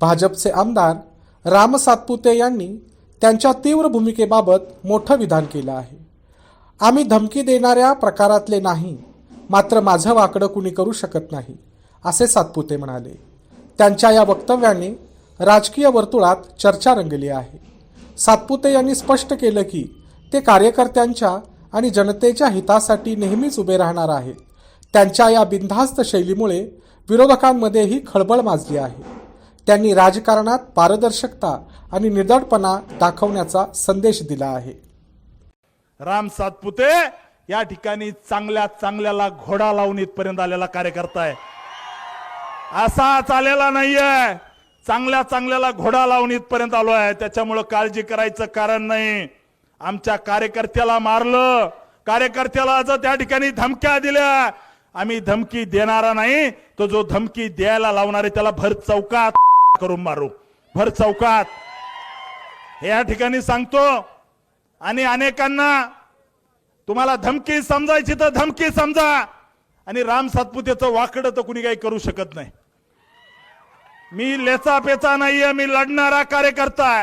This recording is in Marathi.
भाजपचे आमदार राम सातपुते यांनी त्यांच्या तीव्र भूमिकेबाबत मोठं विधान केलं आहे. आम्ही धमकी देणाऱ्या प्रकारातले नाही मात्र माझं वाकडं कुणी करू शकत नाही असे सातपुते म्हणाले. त्यांच्या या वक्तव्याने राजकीय वर्तुळात चर्चा रंगली आहे. सातपुते यांनी स्पष्ट केलं की ते कार्यकर्त्यांच्या आणि जनतेच्या हितासाठी नेहमीच उभे राहणार आहेत. त्यांच्या या बिनधास्त शैलीमुळे विरोधकांमध्येही खळबळ माजली आहे. त्यांनी राजकारणात पारदर्शकता आणि निदडपणा दाखवण्याचा संदेश दिला आहे. राम सातपुते या ठिकाणी चांगल्या चांगल्याला घोडा लावून इथपर्यंत आलेला कार्यकर्ता आहे. असा आलेला नाहीये. चांगल्या चांगल्याला घोडा लावून इथपर्यंत आलो आहे. त्याच्यामुळं काळजी करायचं कारण नाही. आमच्या कार्यकर्त्याला मारलं. कार्यकर्त्याला जर त्या ठिकाणी धमक्या दिल्या. आम्ही धमकी देणारा नाही. तो जो धमकी द्यायला लावणार आहे त्याला भर चौकात. करून मारू. भर चौकात. हे या ठिकाणी सांगतो. आणि अनेकांना तुम्हाला धमकी समजायची तर धमकी समजा. आणि राम सातपुतेचं वाकडं तर कुणी काही करू शकत नाही. मी लेचा पेचा नाहीये मी लढणारा कार्यकर्ता आहे.